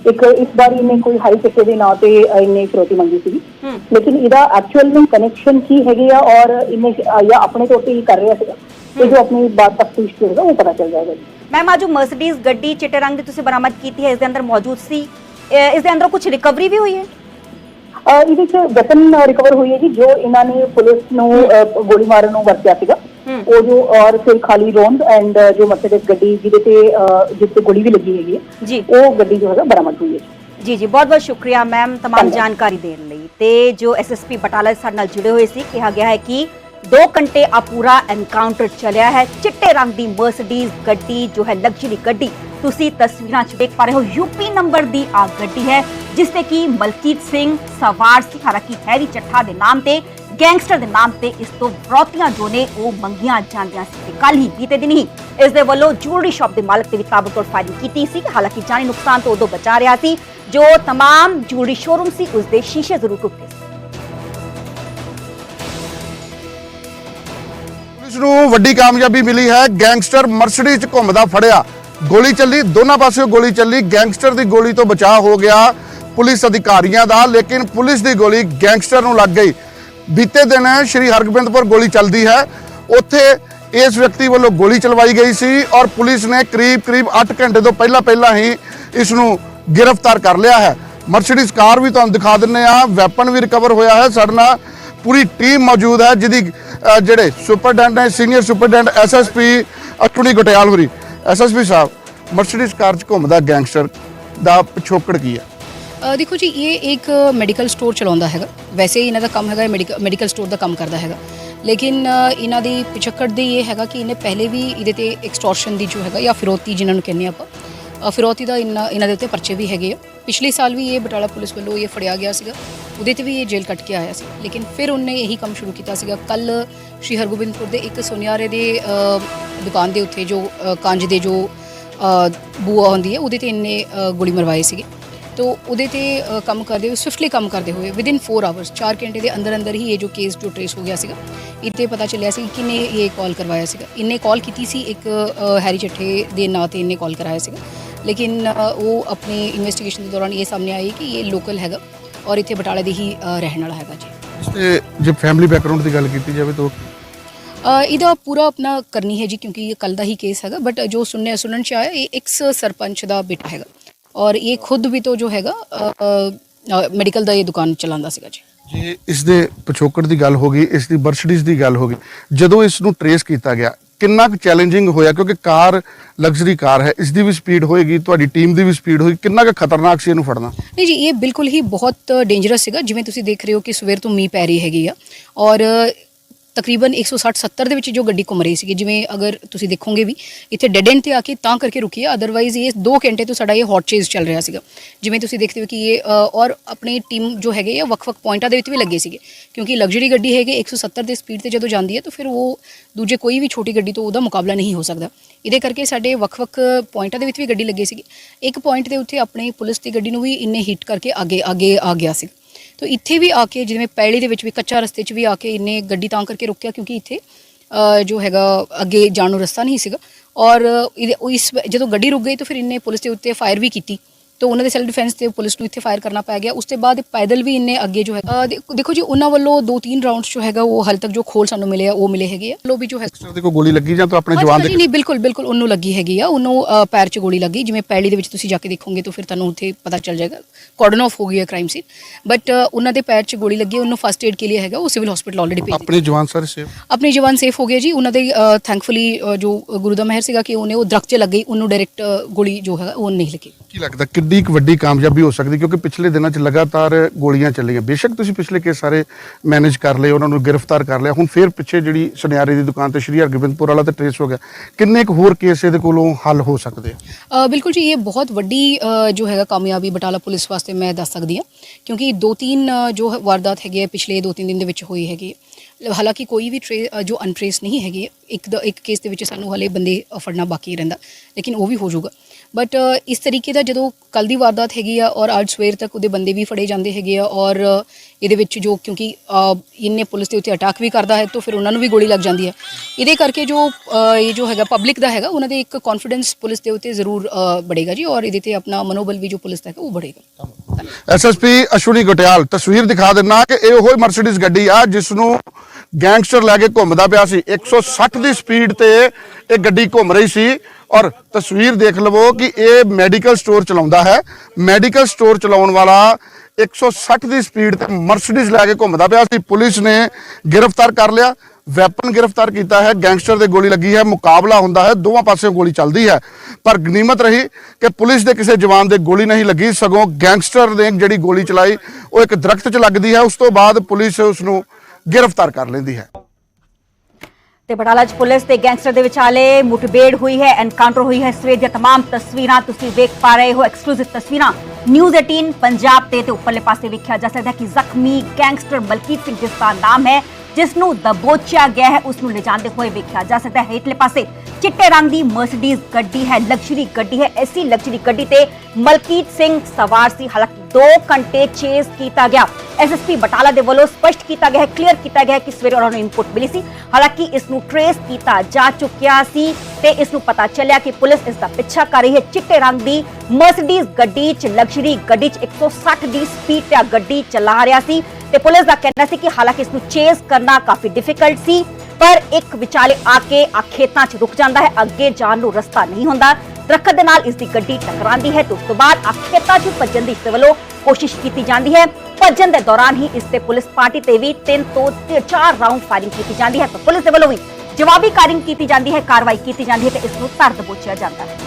ਇੱਕ ਇਸ ਵਾਰ ਇਹਨੇ ਕੋਈ ਹਾਈ ਚੱਕੇ ਦੇ ਨਾਂ ਤੇ ਇਹਨੇ ਫਿਰੌਤੀ ਮੰਗੀ ਹੂੰ। ਲੇਕਿਨ ਇਹਦਾ ਐਕਚੁਅਲ ਵਿੱਚ ਕਨੈਕਸ਼ਨ ਕੀ ਹੈਗੇ ਆ ਔਰ ਇਹਨੇ ਜਾਂ ਆਪਣੇ ਤੌਰ ਤੇ ਹੀ ਕਰ ਰਿਹਾ ਸੀਗਾ। ਇਹ ਜੋ ਆਪਣੀ ਬਾਤ ਤਫਤੀਸ਼ ਕਰੇਗਾ ਉਹ ਪਤਾ ਚੱਲ ਜਾਏਗਾ ਮੈਮ ਆਜੋ ਮਰਸੀਡੀਜ਼ ਗੱਡੀ ਚਿੱਟੇ ਰੰਗ ਦੀ ਤੁਸੀਂ ਬਰਾਮਦ ਕੀਤੀ ਹੈ ਇਸ ਦੇ ਅੰਦਰ ਮੌਜੂਦ ਸੀ ਇਸ ਦੇ ਅੰਦਰ ਕੁਝ ਰਿਕਵਰੀ ਵੀ ਹੋਈ ਹੈ? ਇਹਦੇ ਚ ਵੈਪਨ ਰਿਕਵਰ ਹੋਈ ਹੈ ਜੀ ਜੋ ਇਹਨਾਂ ਨੇ ਪੁਲਿਸ ਨੂੰ ਗੋਲੀ ਮਾਰਨ ਨੂੰ ਵਰਤਿਆ ਸੀਗਾ। ਉਹ ਜੋ ਔਰ ਫਿਰ ਖਾਲੀ ਰੌਂਦ ਐਂਡ ਜੋ ਮਰਸੀਡੀਜ਼ ਗੱਡੀ ਜਿਹਦੇ ਤੇ ਅਹ, ਜਿਸ ਤੇ ਗੋਲੀ ਵੀ ਲੱਗੀ ਹੈਗੀ ਹੈ ਜੀ ਉਹ ਗੱਡੀ ਜੋ ਹੈਗਾ ਬਰਾਮਦ ਹੋਈ ਹੈ ਜੀ। ਜੀ ਜੀ ਬਹੁਤ ਬਹੁਤ ਸ਼ੁਕਰੀਆ ਮੈਮ तमाम ਧੰਨਵਾਦ। ਜਾਣਕਾਰੀ ਦੇਣ ਲਈ ਤੇ ਜੋ ਐਸਐਸਪੀ ਬਟਾਲਾ ਸਾਡੇ ਨਾਲ ਜੁੜੇ ਹੋਏ ਸੀ ਕਿਹਾ ਗਿਆ ਹੈ ਕਿ 2 ਘੰਟੇ ਆ ਪੂਰਾ ਐਨਕਾਊਂਟਰ ਚੱਲਿਆ ਹੈ ਚਿੱਟੇ ਰੰਗ ਦੀ ਮਰਸੀਡੀਜ਼ ਗੱਡੀ ਜੋ ਹੈ ਲਗਜ਼ਰੀ ਗੱਡੀ ਤੁਸੀਂ ਤਸਵੀਰਾਂ 'ਚ ਦੇਖ ਪਾ ਰਹੇ ਹੋ ਯੂਪੀ ਨੰਬਰ ਦੀ ਆ ਗੱਡੀ ਹੈ ਜਿਸ ਤੇ ਕਿ ਮਲਕੀਤ ਸਿੰਘ ਸਵਾਰ ਸੀ ਹਾਲਾਂਕਿ ਹੈਰੀ ਚੱਠਾ ਦੇ ਨਾਮ ਤੇ ਗੈਂਗਸਟਰ ਦੇ ਨਾਮ ਤੇ ਇਸ ਤੋਂ ਫਰੌਤੀਆਂ ਜੋ ਨੇ ਉਹ ਮੰਗੀਆਂ ਜਾਂਦੀਆਂ ਸੀ ਤੇ ਕੱਲ ਹੀ ਬੀਤੇ ਦਿਨ ਹੀ ਇਸ ਦੇ ਵੱਲੋਂ ਜੁਐਲਰੀ ਸ਼ਾਪ ਦੇ ਮਾਲਕ ਤੇ ਵੀ ਤਾਬੜਤੋੜ ਫਾਇਰਿੰਗ ਕੀਤੀ ਸੀ ਹਾਲਾਂਕਿ ਜਾਨੀ ਨੁਕਸਾਨ ਤੋਂ ਉਦੋਂ ਬਚਾ ਰਿਹਾ ਸੀ ਜੋ तमाम ਜੁਐਲਰੀ ਸ਼ੋਰੂਮ ਸੀ ਉਸ ਦੇ ਸ਼ੀਸ਼ੇ ਜ਼ਰੂਰ ਟੁੱਟੇ ਸੀ ਪੁਲਿਸ ਨੂੰ ਵੱਡੀ ਕਾਮਯਾਬੀ ਮਿਲੀ ਹੈ ਗੈਂਗਸਟਰ ਮਰਸਡੀ 'ਚ ਘੁੰਮਦਾ ਫੜਿਆ ਗੋਲੀ ਚੱਲੀ ਦੋਨਾਂ ਪਾਸਿਓਂ ਗੋਲੀ ਚੱਲੀ ਗੈਂਗਸਟਰ ਦੀ ਗੋਲੀ ਤੋਂ ਬਚਾਅ ਹੋ ਗਿਆ ਪੁਲਿਸ ਅਧਿਕਾਰੀਆਂ ਦਾ ਲੇਕਿਨ ਪੁਲਿਸ ਦੀ ਗੋਲੀ ਗੈਂਗਸਟਰ ਨੂੰ ਲੱਗ ਗਈ ਬੀਤੇ ਦਿਨ ਸ਼੍ਰੀ ਹਰਗੋਬਿੰਦਪੁਰ ਗੋਲੀ ਚੱਲਦੀ ਹੈ। ਉੱਥੇ ਇਸ ਵਿਅਕਤੀ ਵੱਲੋਂ ਗੋਲੀ ਚਲਵਾਈ ਗਈ ਸੀ ਔਰ ਪੁਲਿਸ ਨੇ ਕਰੀਬ ਕਰੀਬ 8 ਘੰਟੇ ਤੋਂ ਪਹਿਲਾਂ ਪਹਿਲਾਂ ਹੀ ਇਸ ਨੂੰ ਗ੍ਰਿਫਤਾਰ ਕਰ ਲਿਆ ਹੈ। ਮਰਸੀਡੀਜ਼ ਕਾਰ ਵੀ ਤੁਹਾਨੂੰ ਦਿਖਾ ਦਿੰਨੇ ਆ ਵੈਪਨ ਵੀ ਰਿਕਵਰ ਹੋਇਆ ਹੈ। ਸਾਡੇ ਨਾਲ ਪੂਰੀ ਟੀਮ ਮੌਜੂਦ ਹੈ ਜਿਹਦੀ ਅ, ਜਿਹੜੇ ਸੁਪਰਡੈਂਟ ਨੇ senior superintendent SSP Ashwini Gotyal ਹੋਰੀ ਐਸਐਸਪੀ ਸਾਹਿਬ ਮਰਸੀਡੀਜ਼ ਕਾਰ 'ਚ ਘੁੰਮਦਾ ਗੈਂਗਸਟਰ ਦਾ ਪਿਛੋਕੜ ਕੀ ਹੈ? ਦੇਖੋ ਜੀ ਇਹ ਇੱਕ ਮੈਡੀਕਲ ਸਟੋਰ ਚਲਾਉਂਦਾ ਹੈਗਾ। ਵੈਸੇ ਹੀ ਇਹਨਾਂ ਦਾ ਕੰਮ ਹੈਗਾ ਮੈਡੀਕਲ ਮੈਡੀਕਲ ਸਟੋਰ ਦਾ ਕੰਮ ਕਰਦਾ ਹੈਗਾ। ਲੇਕਿਨ ਇਹਨਾਂ ਦੀ ਪਿਛਕੜ ਦੀ ਇਹ ਹੈਗਾ ਕਿ ਇਹਨੇ ਪਹਿਲੇ ਵੀ ਇਹਦੇ ਤੇ ਐਕਸਟੋਰਸ਼ਨ ਦੀ ਜੋ ਹੈਗਾ ਜਾਂ ਫਿਰੋਤੀ ਜਿਨ੍ਹਾਂ ਨੂੰ ਕਹਿੰਦੇ ਆਪਾਂ ਅ, ਫਿਰੌਤੀ ਦਾ ਇਹਨਾਂ ਇਹਨਾਂ ਦੇ ਉੱਤੇ ਪਰਚੇ ਵੀ ਹੈਗੇ ਆ। ਪਿਛਲੇ ਸਾਲ ਵੀ ਇਹ ਬਟਾਲਾ ਪੁਲਿਸ ਵੱਲੋਂ ਇਹ ਫੜਿਆ ਗਿਆ ਸੀਗਾ ਉਹਦੇ ਤੇ ਵੀ ਇਹ ਜੇਲ੍ਹ ਕੱਟ ਕੇ ਆਇਆ ਸੀ। ਲੇਕਿਨ ਫਿਰ ਉਹਨੇ ਇਹੀ ਕੰਮ ਸ਼ੁਰੂ ਕੀਤਾ ਸੀਗਾ। ਕੱਲ ਸ਼੍ਰੀ ਹਰਗੋਬਿੰਦਪੁਰ ਦੇ ਇੱਕ ਸੁਨਿਆਰੇ ਦੇ ਦੁਕਾਨ ਦੇ ਉੱਤੇ ਜੋ ਅ, ਕੰਜ ਦੇ ਜੋ ਬੂਆ ਹੁੰਦੀ ਹੈ ਉਹਦੇ ਤੇ ਇਹਨੇ ਗੋਲੀ ਮਰਵਾਈ ਸੀਗੀ। ਤੋ ਉਹਦੇ ਤੇ ਅ, ਕੰਮ ਕਰਦੇ ਹੋਏ ਸਵਿਫਟਲੀ ਕੰਮ ਕਰਦੇ ਹੋਏ ਵਿਦਿਨ 4 ਆਵਰਸ 4 ਘੰਟੇ ਦੇ ਅੰਦਰ ਅੰਦਰ ਹੀ ਇਹ ਜੋ ਕੇਸ ਜੋ ਟ੍ਰੇਸ ਹੋ ਗਿਆ ਸੀਗਾ ਇੱਥੇ ਪਤਾ ਚੱਲਿਆ ਸੀ ਕਿ ਨੇ ਇਹ ਕਾਲ ਕਰਵਾਇਆ ਸੀਗਾ। ਇਹਨੇ ਕਾਲ ਕੀਤੀ ਸੀ ਇੱਕ ਅ, ਹੈਰੀ ਚੱਠੇ ਦੇ ਨਾਂ ਤੇ ਇਹਨੇ ਕਾਲ ਕਰਾਇਆ ਸੀਗਾ। ਲੇਕਿਨ ਅ, ਉਹ ਆਪਣੀ ਇਨਵੈਸਟੀਗੇਸ਼ਨ ਦੇ ਦੌਰਾਨ ਇਹ ਸਾਹਮਣੇ ਆਈ ਕਿ ਇਹ ਲੋਕਲ ਹੈਗਾ ਔਰ ਇੱਥੇ ਬਟਾਲੇ ਦੀ ਹੀ ਅ, ਰਹਿਣ ਵਾਲਾ ਹੈਗਾ ਜੀ। ਤੇ ਜੇ ਫੈਮਿਲੀ ਬੈਕਗ੍ਰਾਉਂਡ ਦੀ ਗੱਲ ਕੀਤੀ ਜਾਵੇ ਤਾਂ ਅ, ਇਹਦਾ ਪੂਰਾ ਆਪਣਾ ਕਰਨੀ ਹੈ ਜੀ ਕਿਉਂਕਿ ਇਹ ਕੱਲ ਦਾ ਹੀ ਕੇਸ ਹੈਗਾ ਬਟ ਜੋ ਸੁਣਨੇ ਸੁਣਨ ਚ ਆਇਆ ਇਹ ਐਕਸ ਸਰਪੰਚ ਦਾ ਬੇਟਾ ਹੈਗਾ। ਔਰ ਇਹ ਖੁਦ ਵੀ ਤੋਂ ਜੋ ਹੈਗਾ ਮੈਡੀਕਲ ਦਾ ਇਹ ਦੁਕਾਨ ਚਲਾਉਂਦਾ ਸੀਗਾ ਜੀ। ਜੇ ਇਸ ਦੇ ਪਿਛੋਕੜ ਦੀ ਗੱਲ ਹੋ ਗਈ ਇਸ ਦੀ ਮਰਸੀਡੀਜ਼ ਦੀ ਗੱਲ ਹੋ ਗਈ। ਜਦੋਂ ਇਸ ਨੂੰ ਟਰੇਸ ਕੀਤਾ ਗਿਆ ਕਿੰਨਾ ਕੁ ਚੈਲੰਜਿੰਗ ਹੋਇਆ ਕਿਉਂਕਿ ਕਾਰ ਲਗਜ਼ਰੀ ਕਾਰ ਹੈ ਇਸ ਦੀ ਵੀ ਸਪੀਡ ਹੋਏਗੀ ਤੁਹਾਡੀ ਟੀਮ ਦੀ ਵੀ ਸਪੀਡ ਹੋਏਗੀ ਕਿੰਨਾ ਕੁ ਖਤਰਨਾਕ ਸੀ ਇਹਨੂੰ ਫੜਨਾ? ਨਹੀਂ ਜੀ ਇਹ ਬਿਲਕੁਲ ਹੀ ਬਹੁਤ ਡੇਂਜਰਸ ਸੀਗਾ। ਜਿਵੇਂ ਤੁਸੀਂ ਦੇਖ ਰਹੇ ਹੋ ਕਿ ਸਵੇਰ ਤੋਂ ਮੀਂਹ ਪੈ ਰਹੀ ਹੈਗੀ ਆ। ਔਰ ਤਕਰੀਬਨ 160 70 ਦੇ ਵਿੱਚ ਜੋ ਗੱਡੀ ਘੁੰਮ ਰਹੀ ਸੀਗੀ, ਜਿਵੇਂ ਅਗਰ ਤੁਸੀਂ ਦੇਖੋਗੇ ਵੀ, ਇੱਥੇ ਡੈਡ ਐਂਡ ਤੇ ਆ ਕੇ ਤਾਂ ਕਰਕੇ ਰੁਕੀ ਹੈ ਅਦਰਵਾਈਜ਼ ਇਹ 2 ਘੰਟੇ ਤੋਂ ਸਾਡਾ ਇਹ ਹੌਟ ਚੇਜ਼ ਚੱਲ ਰਿਹਾ ਸੀਗਾ। ਜਿਵੇਂ ਤੁਸੀਂ ਦੇਖਦੇ ਹੋ ਕਿ ਇਹ ਔਰ ਆਪਣੀ ਟੀਮ ਜੋ ਹੈਗੇ ਆ, ਵੱਖ-ਵੱਖ ਪੁਆਇੰਟਾਂ ਦੇ ਵਿੱਚ ਵੀ ਲੱਗੇ ਸੀਗੇ, ਕਿਉਂਕਿ ਲਗਜ਼ਰੀ ਗੱਡੀ ਹੈਗੇ 170 ਦੇ ਸਪੀਡ ਤੇ ਜਦੋਂ ਜਾਂਦੀ ਹੈ, ਤਾਂ ਫਿਰ ਉਹ ਦੂਜੇ ਕੋਈ ਵੀ ਛੋਟੀ ਗੱਡੀ ਤੋਂ ਉਹਦਾ ਮੁਕਾਬਲਾ ਨਹੀਂ ਹੋ ਸਕਦਾ। ਇਹਦੇ ਕਰਕੇ ਸਾਡੇ ਵੱਖ-ਵੱਖ ਪੁਆਇੰਟਾਂ ਦੇ ਵਿੱਚ ਵੀ ਗੱਡੀ ਲੱਗੇ ਸੀਗੀ। ਇੱਕ ਪੁਆਇੰਟ ਦੇ ਉੱਤੇ ਆਪਣੀ ਪੁਲਿਸ ਦੀ ਗੱਡੀ ਨੂੰ ਵੀ ਇੰਨੇ ਹਿੱਟ ਕਰਕੇ ਅੱਗੇ ਅੱਗੇ ਆ ਗਿਆ ਸੀ। ਤੋ ਇੱਥੇ ਵੀ ਆ ਕੇ ਜਿਵੇਂ ਪੈਲੀ ਦੇ ਵਿੱਚ ਵੀ, ਕੱਚਾ ਰਸਤੇ 'ਚ ਵੀ ਆ ਕੇ ਇਹਨੇ ਗੱਡੀ ਤਾਂ ਕਰਕੇ ਰੁਕਿਆ ਕਿਉਂਕਿ ਇੱਥੇ ਜੋ ਹੈਗਾ ਅੱਗੇ ਜਾਣ ਨੂੰ ਰਸਤਾ ਨਹੀਂ ਸੀਗਾ। ਔਰ ਇਹਦੇ ਇਸ ਜਦੋਂ ਗੱਡੀ ਰੁਕ ਗਈ ਤਾਂ ਫਿਰ ਇਹਨੇ ਪੁਲਿਸ ਦੇ ਉੱਤੇ ਫਾਇਰ ਵੀ ਕੀਤੀ। ਤਾਂ ਉਹਨਾਂ ਦੇ ਸੈਲਫ ਡਿਫੈਂਸ ਤੇ ਪੁਲਿਸ ਨੂੰ ਇੱਥੇ ਫਾਇਰ ਕਰਨਾ ਪੈ ਗਿਆ। ਉਸ ਤੋਂ ਬਾਅਦ ਪੈਦਲ ਵੀ ਇੰਨੇ ਅੱਗੇ ਜੋ ਹੈ ਦੇਖੋ ਜੀ ਉਹਨਾਂ ਵੱਲੋਂ ਦੋ ਤਿੰਨ ਰਾਉਂਡਸ ਜੋ ਹੈਗਾ ਉਹ ਹਾਲ ਤੱਕ ਜੋ ਖੋਲ ਸਾਨੂੰ ਮਿਲੇ ਆ ਉਹ ਮਿਲੇ ਹੈਗੇ ਆ। ਲੋ ਵੀ ਜੋ ਹੈ ਸਰ ਦੇ ਕੋਈ ਗੋਲੀ ਲੱਗੀ ਜਾਂ ਤਾਂ ਆਪਣੇ ਜਵਾਨ ਦੇ ਨਹੀਂ ਬਿਲਕੁਲ ਬਿਲਕੁਲ ਉਹਨੂੰ ਲੱਗੀ ਹੈਗੀ ਆ। ਉਹਨੂੰ ਪੈਰ 'ਚ ਗੋਲੀ ਲੱਗੀ। ਜਿਵੇਂ ਪੈਲੀ ਦੇ ਵਿੱਚ ਤੁਸੀਂ ਜਾ ਕੇ ਦੇਖੋਗੇ ਤਾਂ ਫਿਰ ਤੁਹਾਨੂੰ ਉੱਥੇ ਪਤਾ ਚੱਲ ਜਾਏਗਾ। ਕਾਰਡਨ ਆਫ ਹੋ ਗਈ ਹੈ ਕ੍ਰਾਈਮ ਸੀਨ ਬਟ ਉਹਨਾਂ ਦੇ ਪੈਰ 'ਚ ਗੋਲੀ ਲੱਗੀ ਉਹਨੂੰ ਫਸਟ ਏਡ ਕੇ ਲਈ ਹੈਗਾ ਉਹ ਸਿਵਲ ਹਸਪੀਟਲ ਆਲਰੇਡੀ ਭੇਜ ਆਪਣੇ ਜਵਾਨ ਸਰ ਸੇਫ ਆਪਣੇ ਜਵਾਨ ਸੇਫ ਹੋ ਗਏ ਜੀ। ਉਹਨਾਂ ਦੇ ਥੈਂਕਫੁਲੀ ਜੋ ਗੁਰੂ ਦਾ ਮਹਿਰ ਸੀਗਾ ਕਿ ਉਹਨੇ ਉਹ ਦਰਖਤ 'ਚ ਲੱਗ ਗਈ ਉਹਨੂੰ ਡਾਇਰੈਕਟ ਗੋਲੀ ਜੋ ਹੈਗਾ ਉਹ ਨਹੀਂ ਲੱਗੀ। ਕੀ ਲੱਗਦਾ ਕੁ ਵੱਡੀ ਕਾਮਯਾਬੀ ਹੋ ਸਕਦੀ ਕਿਉਂਕਿ ਪਿਛਲੇ ਦਿਨਾਂ 'ਚ ਲਗਾਤਾਰ ਗੋਲੀਆਂ ਚੱਲੀਆਂ। ਬੇਸ਼ੱਕ ਤੁਸੀਂ ਪਿਛਲੇ ਕੇਸ ਸਾਰੇ ਮੈਨੇਜ ਕਰ ਲਏ, ਉਹਨਾਂ ਨੂੰ ਗ੍ਰਿਫਤਾਰ ਕਰ ਲਿਆ। ਹੁਣ ਫਿਰ ਪਿੱਛੇ ਜਿਹੜੀ ਸੁਨਿਆਰੇ ਦੀ ਦੁਕਾਨ ਤੇ ਸ਼੍ਰੀ ਹਰਗੋਬਿੰਦਪੁਰ ਵਾਲਾ ਤੇ ਟਰੇਸ ਹੋ ਗਿਆ। ਕਿੰਨੇ ਕੁ ਹੋਰ ਕੇਸ ਇਹਦੇ ਕੋਲੋਂ ਹੱਲ ਹੋ ਸਕਦੇ ਆ? ਬਿਲਕੁਲ ਜੀ, ਇਹ ਬਹੁਤ ਵੱਡੀ ਜੋ ਹੈਗਾ ਕਾਮਯਾਬੀ ਬਟਾਲਾ ਪੁਲਿਸ ਵਾਸਤੇ ਮੈਂ ਦੱਸ ਸਕਦੀ ਹਾਂ। ਕਿਉਂਕਿ ਦੋ ਤਿੰਨ ਜੋ ਵਾਰਦਾਤ ਹੈਗੇ ਆ ਪਿਛਲੇ ਦੋ ਤਿੰਨ ਦਿਨ ਦੇ ਵਿੱਚ ਹੋਈ ਹੈਗੀ ਹਾਲਾਂਕਿ ਕੋਈ ਵੀ ਟ੍ਰੇ ਜੋ ਅਨਟ੍ਰੇਸ ਨਹੀਂ ਹੈਗੇ, ਇੱਕ ਦਾ, ਇੱਕ ਕੇਸ ਦੇ ਵਿੱਚ ਸਾਨੂੰ ਹਲੇ ਬੰਦੇ ਫੜਨਾ ਬਾਕੀ ਰਹਿੰਦਾ, ਲੇਕਿਨ ਉਹ ਵੀ ਹੋ ਜਾਊਗਾ। ਬਟ ਇਸ ਤਰੀਕੇ ਦਾ ਜਦੋਂ ਕੱਲ ਦੀ ਵਾਰਦਾਤ ਹੈਗੀ ਆ ਔਰ ਅੱਜ ਸਵੇਰ ਤੱਕ ਉਹਦੇ ਬੰਦੇ ਵੀ ਫੜੇ ਜਾਂਦੇ ਹੈਗੇ ਆ ਔਰ ਇਹਦੇ ਵਿੱਚ ਜੋ ਕਿਉਂਕਿ ਇਹਨੇ ਪੁਲਿਸ ਦੇ ਉੱਤੇ ਅਟੈਕ ਵੀ ਕਰਦਾ ਹੈ, ਤਾਂ ਫਿਰ ਉਹਨਾਂ ਨੂੰ ਵੀ ਗੋਲੀ ਲੱਗ ਜਾਂਦੀ ਹੈ। ਇਹਦੇ ਕਰਕੇ ਜੋ ਇਹ ਜੋ ਹੈਗਾ ਪਬਲਿਕ ਦਾ ਹੈਗਾ, ਉਹਨਾਂ ਦੇ ਇੱਕ ਕੌਨਫੀਡੈਂਸ ਪੁਲਿਸ ਦੇ ਉੱਤੇ ਜ਼ਰੂਰ ਬੜੇਗਾ ਜੀ ਔਰ ਇਹਦੇ ਤੇ ਆਪਣਾ ਮਨੋਬਲ ਵੀ ਜੋ ਪੁਲਿਸ ਦਾ ਹੈ ਉਹ ਬੜੇਗਾ। ਐਸਐਸਪੀ ਅਸ਼ਵਨੀ ਗਟਿਆਲ, ਤਸਵੀਰ ਦਿਖਾ ਦੇਣਾ ਕਿ ਇਹ ਉਹ ਮਰਸੀਡੀਜ਼ ਗੱਡੀ ਆ, ਜਿਸ ਨੂੰ ਗੈਂਗਸਟਰ ਲੈ ਕੇ ਘੁੰਮਦਾ ਪਿਆ ਸੀ। 160 ਦੀ ਸਪੀਡ ਤੇ ਇਹ ਗੱਡੀ ਘੁੰਮ ਰਹੀ ਸੀ ਔਰ ਤਸਵੀਰ ਦੇਖ ਲਵੋ ਕਿ ਇਹ ਮੈਡੀਕਲ ਸਟੋਰ ਚਲਾਉਂਦਾ ਹੈ। ਮੈਡੀਕਲ ਸਟੋਰ ਚਲਾਉਣ ਵਾਲਾ 160 ਦੀ ਸਪੀਡ ਤੇ ਮਰਸੀਡੀਜ਼ ਲੈ ਕੇ ਘੁੰਮਦਾ ਪਿਆ ਸੀ। ਪੁਲਿਸ ਨੇ ਗ੍ਰਿਫਤਾਰ ਕਰ ਲਿਆ। ਵੈਪਨ ਗ੍ਰਿਫਤਾਰ ਕੀਤਾ ਹੈ। ਗੈਂਗਸਟਰ ਦੇ ਗੋਲੀ ਲੱਗੀ ਹੈ। ਮੁਕਾਬਲਾ ਹੁੰਦਾ ਹੈ। ਦੋਵਾਂ ਪਾਸਿਓਂ ਗੋਲੀ ਚੱਲਦੀ ਹੈ। ਪਰ ਗਨੀਮਤ ਰਹੀ ਕਿ ਪੁਲਿਸ ਦੇ ਕਿਸੇ ਜਵਾਨ ਦੇ ਗੋਲੀ ਨਹੀਂ ਲੱਗੀ। ਸਗੋਂ ਗੈਂਗਸਟਰ ਨੇ ਜਿਹੜੀ ਗੋਲੀ ਚਲਾਈ, ਉਹ ਇੱਕ ਦਰਖਤ 'ਚ ਲੱਗਦੀ ਹੈ। ਉਸ ਤੋਂ ਬਾਅਦ ਪੁਲਿਸ ਉਸ ਨੂੰ ਗ੍ਰਿਫਤਾਰ ਕਰ ਲੈਂਦੀ ਹੈ ਤੇ ਬਟਾਲਾ 'ਚ ਪੁਲਿਸ ਤੇ ਗੈਂਗਸਟਰ ਦੇ ਵਿਚਾਲੇ ਮੁਠਭੇੜ ਹੋਈ ਹੈ ਐਨਕਾਊਂਟਰ ਹੋਈ ਹੈ ਸਵੇਰ ਦੀਆਂ तमाम ਤਸਵੀਰਾਂ ਤੁਸੀਂ ਵੇਖ ਪਾ ਰਹੇ ਹੋ ਐਕਸਕਲੂਸਿਵ ਤਸਵੀਰਾਂ ਨਿਊਜ਼ 18 ਪੰਜਾਬ ਤੇ ਤੇ ਉੱਪਰਲੇ ਪਾਸੇ ਵੇਖਿਆ ਜਾ ਸਕਦਾ ਹੈ ਕਿ ਜ਼ਖਮੀ ਗੈਂਗਸਟਰ ਬਲਕੀਤ ਸਿੰਘ ਜਿਸ ਦਾ ਨਾਮ ਹੈ ਜਿਸ ਨੂੰ ਦਬੋਚਿਆ ਗਿਆ ਹੈ ਉਸ ਨੂੰ ਲਿਜਾਂਦੇ ਹੋਏ ਵੇਖਿਆ ਜਾ ਸਕਦਾ ਹੈ ਹੇਠਲੇ ਪਾਸੇ ਚਿੱਟੇ ਰੰਗ ਦੀ ਮਰਸੀਡੀਜ਼ ਗੱਡੀ ਹੈ ਲਗਜ਼ਰੀ ਗੱਡੀ ਹੈ ਐਸੀ ਲਗਜ਼ਰੀ ਗੱਡੀ ਤੇ ਮਲਕੀਤ ਸਿੰਘ ਸਵਾਰ ਸੀ ਹਾਲਾਂਕਿ 2 ਘੰਟੇ ਚੇਸ ਕੀਤਾ ਗਿਆ। ਐਸਐਸਪੀ ਬਟਾਲਾ ਦੇ ਵੱਲੋਂ ਸਪਸ਼ਟ ਕੀਤਾ ਗਿਆ ਹੈ ਕਲੀਅਰ ਕੀਤਾ ਗਿਆ ਹੈ ਕਿ ਸਵੇਰੇ ਉਹਨਾਂ ਨੂੰ ਇਨਪੁਟ ਮਿਲੀ ਸੀ। ਹਾਲਾਂਕਿ ਇਸ ਨੂੰ ਟਰੇਸ ਕੀਤਾ ਜਾ ਚੁੱਕਿਆ ਸੀ ਤੇ ਇਸ ਨੂੰ ਪਤਾ ਚੱਲਿਆ ਕਿ ਪੁਲਿਸ ਇਸ ਦਾ ਪਿੱਛਾ ਕਰ ਰਹੀ ਹੈ। ਚਿੱਟੇ ਰੰਗ ਦੀ ਮਰਸੀਡੀਜ਼ ਗੱਡੀ 'ਚ ਲਗਜ਼ਰੀ ਗੱਡੀ 'ਚ 160 ਦੀ ਸਪੀਡ ਤੇ ਗੱਡੀ ਚਲਾ ਰਿਹਾ ਸੀ ਤੇ ਪੁਲਿਸ ਦਾ ਕਹਿਣਾ ਸੀ ਕਿ ਹਾਲਾਂਕਿ ਇਸ ਨੂੰ ਚੇਸ ਕਰਨਾ ਕਾਫੀ ਡਿਫਿਕਲਟ ਸੀ, ਪਰ ਇੱਕ ਵਿਚਾਲੇ ਆ ਕੇ ਆ ਖੇਤਾਂ 'ਚ ਰੁਕ ਜਾਂਦਾ ਹੈ। ਅੱਗੇ ਜਾਣ ਨੂੰ ਰਸਤਾ ਨਹੀਂ ਹੁੰਦਾ। ਦਰਖਤ ਦੇ ਨਾਲ ਇਸ ਦੀ ਗੱਡੀ ਟਕਰਾਉਂਦੀ ਹੈ। ਤੇ ਉਸ ਤੋਂ ਬਾਅਦ ਆ ਖੇਤਾਂ 'ਚ ਭੱਜਣ ਦੀ ਇਸ ਵੱਲੋਂ ਕੋਸ਼ਿਸ਼ ਕੀਤੀ ਜਾਂਦੀ ਹੈ। ਭੱਜਣ ਦੇ ਦੌਰਾਨ ਹੀ ਇਸ ਤੇ ਪੁਲਿਸ ਪਾਰਟੀ ਤੇ ਵੀ ਤਿੰਨ ਤੋਂ ਤੇ, ਚਾਰ ਰਾਉਂਡ ਫਾਇਰਿੰਗ ਕੀਤੀ ਜਾਂਦੀ ਹੈ। ਤੇ ਪੁਲਿਸ ਦੇ ਵੱਲੋਂ ਵੀ ਜਵਾਬੀ ਕਾਰਿੰਗ ਕੀਤੀ ਜਾਂਦੀ ਹੈ, ਕਾਰਵਾਈ ਕੀਤੀ ਜਾਂਦੀ ਹੈ ਤੇ ਇਸ ਨੂੰ ਧਰ ਦਬੋਚਿਆ ਜਾਂਦਾ ਹੈ।